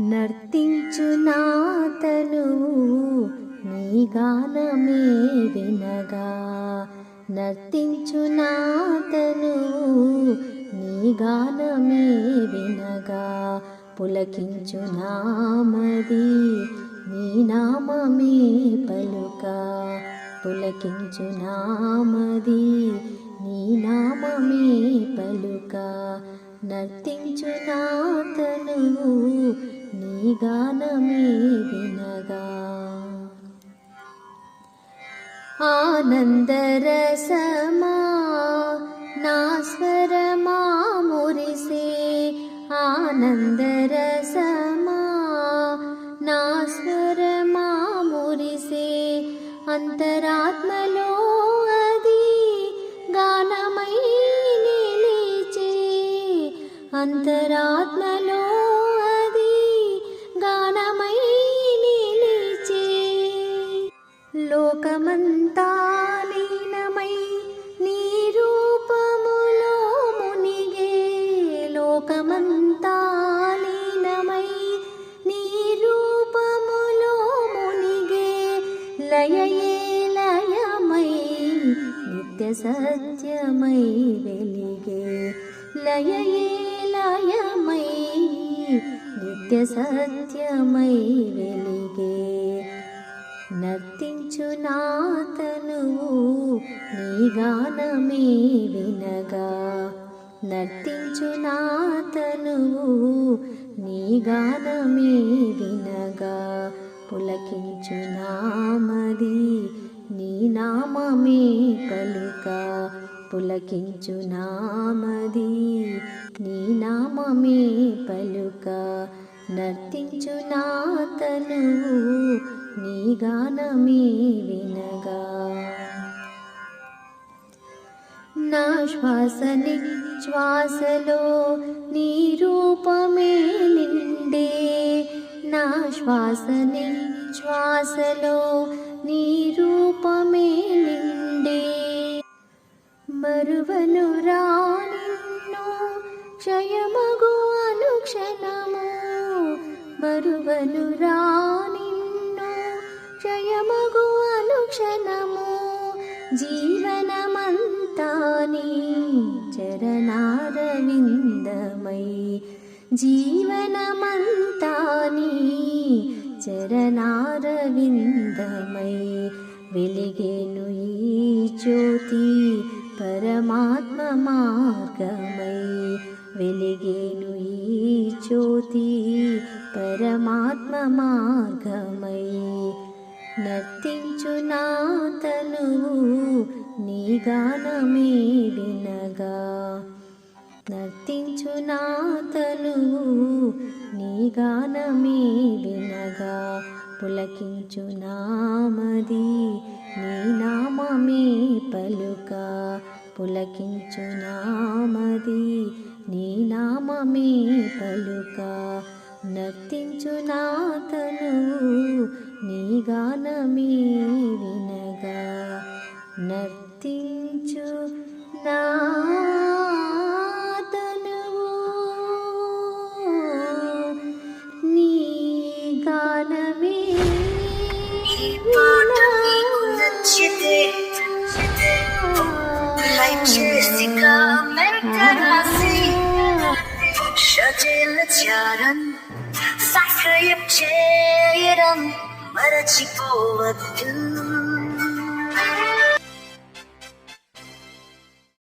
నర్తించు నాతను నీ గానమే వినగా. నర్తించు నాతను నీ గానమే వినగా. పులకించు నామది నీ నామమే పలుక. పులకించు నామది నీ నామమే పలుక నర్తించు నాతను నీ గానమే వినగా ఆనందరసమా నా స్వరమా మురిసే అంతరాత్మలో అది గానమై నిలిచే. అంతరాత్మలో అది గానమై నిలిచే. లోకమంతా లీనమై నీ రూపములో మునిగే. లోకమంతా లీనమై సత్యమై వెలిగే లయయే లయమై నిత్య సత్యమై వెలిగే. నర్తించు నాతను నీ గానమే వినగా. నర్తించు నాతను నీ గానమే వినగా. పులకించు నామది నామమే పలుక పులకించు నామది. నీ నామమే పలుక నర్తించు నాతను. నీ గానమే వినగా. నా శ్వాసని శ్వాసలో నీ రూపమే నిండే. నా శ్వాసని శ్వాసలో నీ రూపమే నిండే. మరువను రాను క్షయమగు అనుక్షణము. మరువను రానిన్ను క్షయమగు అనుక్షణము. జీవనమంతాని చరణారవిందమై. జీవనమంతాని చరణారవిందమై వెలిగేను ఈ జ్యోతి పరమాత్మ మార్గమై వెలిగేను ఈ జ్యోతి పరమాత్మ మార్గమై నర్తించు నాతను నీ గానమే వినగా నర్తించు నా నీ గానమే వినగా పులకించు నామది నీ నామమే పలుక. పులకించు నామది నీ నామమే పలుక. నర్తించు నాతను నీ గానమే వినగా చారం సబ్స్క్రైబ్ చేయడం మరచిపోవద్దు